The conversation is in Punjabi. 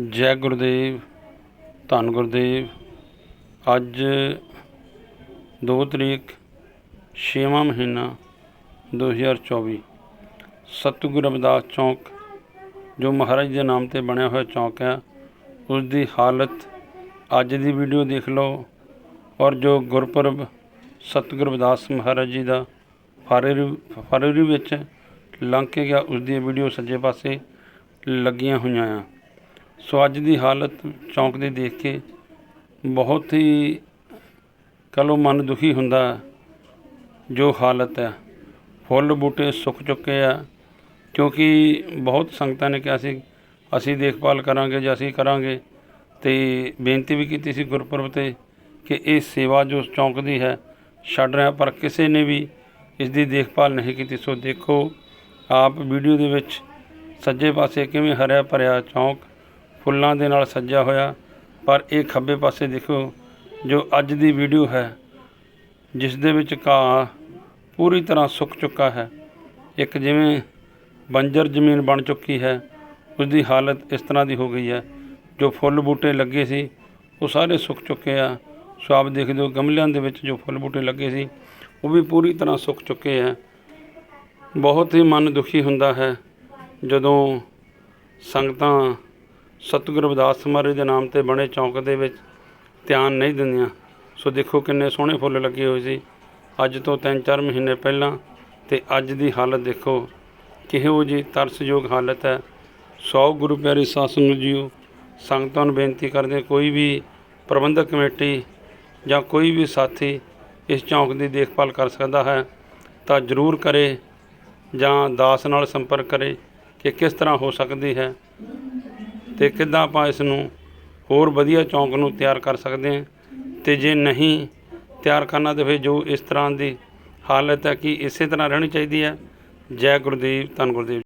ਜੈ ਗੁਰਦੇਵ, ਧੰਨ ਗੁਰਦੇਵ। ਅੱਜ 2 ਤਰੀਕ, ਛੇਵਾਂ ਮਹੀਨਾ 2024 ਸਤਿਗੁਰ ਰਵਿਦਾਸ ਚੌਂਕ, ਜੋ ਮਹਾਰਾਜ ਦੇ ਨਾਮ ਤੇ ਬਣਿਆ ਹੋਇਆ ਚੌਂਕ ਹੈ ਉਸ ਦੀ ਹਾਲਤ ਅੱਜ ਦੀ ਵੀਡੀਓ ਦੇਖ ਲਓ ਔਰ ਜੋ ਗੁਰਪੁਰਬ ਸਤਿਗੁਰ ਰਵਿਦਾਸ ਮਹਾਰਾਜ ਜੀ ਦਾ ਫਰਵਰੀ ਫਰਵਰੀ ਵਿੱਚ ਲੰਘ ਕੇ ਗਿਆ ਉਸ ਦੀ ਵੀਡੀਓ ਸੱਜੇ ਪਾਸੇ ਲੱਗੀਆਂ ਹੋਈਆਂ ਆ। ਸੋ ਅੱਜ ਦੀ ਹਾਲਤ ਚੌਂਕ ਦੀ ਦੇਖ ਕੇ ਬਹੁਤ ਹੀ ਕਹ ਲਓ ਮਨ ਦੁਖੀ ਹੁੰਦਾ ਜੋ ਹਾਲਤ ਹੈ। ਫੁੱਲ ਬੂਟੇ ਸੁੱਕ ਚੁੱਕੇ ਆ, ਕਿਉਂਕਿ ਬਹੁਤ ਸੰਗਤਾਂ ਨੇ ਕਿਹਾ ਸੀ, ਅਸੀਂ ਦੇਖਭਾਲ ਕਰਾਂਗੇ ਜਾਂ ਅਸੀਂ ਕਰਾਂਗੇ ਤੇ ਬੇਨਤੀ ਵੀ ਕੀਤੀ ਸੀ ਗੁਰਪੁਰਬ ਤੇ ਕਿ ਇਹ ਸੇਵਾ ਜੋ ਚੌਂਕ ਦੀ ਹੈ, ਛੱਡ ਰਿਹਾ ਪਰ ਕਿਸੇ ਨੇ ਵੀ ਇਸ ਦੀ ਦੇਖਭਾਲ ਨਹੀਂ ਕੀਤੀ। ਸੋ ਦੇਖੋ, ਆਪ ਵੀਡੀਓ ਦੇ ਵਿੱਚ ਸੱਜੇ ਪਾਸੇ ਕਿਵੇਂ ਹਰਿਆ ਭਰਿਆ ਚੌਂਕ ਫੁੱਲਾਂ ਦੇ ਨਾਲ ਸੱਜਿਆ ਹੋਇਆ। ਪਰ ਇਹ ਖੱਬੇ ਪਾਸੇ ਦੇਖੋ, ਜੋ ਅੱਜ ਦੀ ਵੀਡੀਓ ਹੈ, ਜਿਸ ਦੇ ਵਿੱਚ ਘਾਹ ਪੂਰੀ ਤਰ੍ਹਾਂ ਸੁੱਕ ਚੁੱਕਾ ਹੈ। ਇੱਕ ਜਿਵੇਂ ਬੰਜਰ ਜ਼ਮੀਨ ਬਣ ਚੁੱਕੀ ਹੈ ਉਸ ਦੀ ਹਾਲਤ ਇਸ ਤਰ੍ਹਾਂ ਦੀ ਹੋ ਗਈ ਹੈ। ਜੋ ਫੁੱਲ ਬੂਟੇ ਲੱਗੇ ਸੀ, ਉਹ ਸਾਰੇ ਸੁੱਕ ਚੁੱਕੇ ਆ। ਸੋ ਆਪ ਦੇਖਦੇ ਹੋ ਗਮਲਿਆਂ ਦੇ ਵਿੱਚ ਜੋ ਫੁੱਲ ਬੂਟੇ ਲੱਗੇ ਸੀ, ਉਹ ਵੀ ਪੂਰੀ ਤਰ੍ਹਾਂ ਸੁੱਕ ਚੁੱਕੇ ਆ। ਬਹੁਤ ਹੀ ਮਨ ਦੁਖੀ ਹੁੰਦਾ ਹੈ, ਜਦੋਂ ਸੰਗਤਾਂ ਸਤਿਗੁਰੂ ਰਵਿਦਾਸ ਮਹਾਰਾਜ ਦੇ ਨਾਮ ਤੇ ਬਣੇ ਚੌਂਕ ਦੇ ਵਿੱਚ ਧਿਆਨ ਨਹੀਂ ਦਿੰਦੀਆਂ। ਸੋ ਦੇਖੋ ਕਿੰਨੇ ਸੋਹਣੇ ਫੁੱਲ ਲੱਗੇ ਹੋਏ ਸੀ। ਅੱਜ ਤੋਂ 3-4 ਮਹੀਨੇ ਪਹਿਲਾਂ ਤੇ ਅੱਜ ਦੀ ਹਾਲਤ ਦੇਖੋ, ਕਿਹੋ ਜੀ ਤਰਸਯੋਗ ਹਾਲਤ ਹੈ। ਸੌ ਗੁਰੂ ਪਿਆਰੇ ਸਾਧ ਸੰਗਤ ਜੀਓ। ਸੰਗਤਾਂ ਨੂੰ ਬੇਨਤੀ ਕਰਦੇ ਕੋਈ ਵੀ ਪ੍ਰਬੰਧਕ ਕਮੇਟੀ ਜਾਂ ਕੋਈ ਵੀ ਸਾਥੀ ਇਸ ਚੌਂਕ ਦੀ ਦੇਖਭਾਲ ਕਰ ਸਕਦਾ ਹੈ, ਤਾਂ ਜ਼ਰੂਰ ਕਰੇ ਜਾਂ ਦਾਸ ਨਾਲ ਸੰਪਰਕ ਕਰੇ ਕਿ ਕਿਸ ਤਰ੍ਹਾਂ ਹੋ ਸਕਦੀ ਹੈ। ਤੇ ਕਿੱਦਾਂ ਆਪਾਂ ਇਸ ਨੂੰ ਹੋਰ ਵਧੀਆ ਚੌਂਕ ਨੂੰ ਤਿਆਰ ਕਰ ਸਕਦੇ ਹਾਂ? ਤੇ ਜੇ ਨਹੀਂ ਤਿਆਰ ਕਰਨਾ, ਤਾਂ ਫਿਰ ਜੋ ਇਸ ਤਰ੍ਹਾਂ ਦੀ ਹਾਲਤ ਹੈ ਕਿ ਇਸੇ ਤਰ੍ਹਾਂ ਰਹਿਣੀ ਚਾਹੀਦੀ ਹੈ। ਜੈ ਗੁਰਦੇਵ, ਧੰਨ ਗੁਰਦੇਵ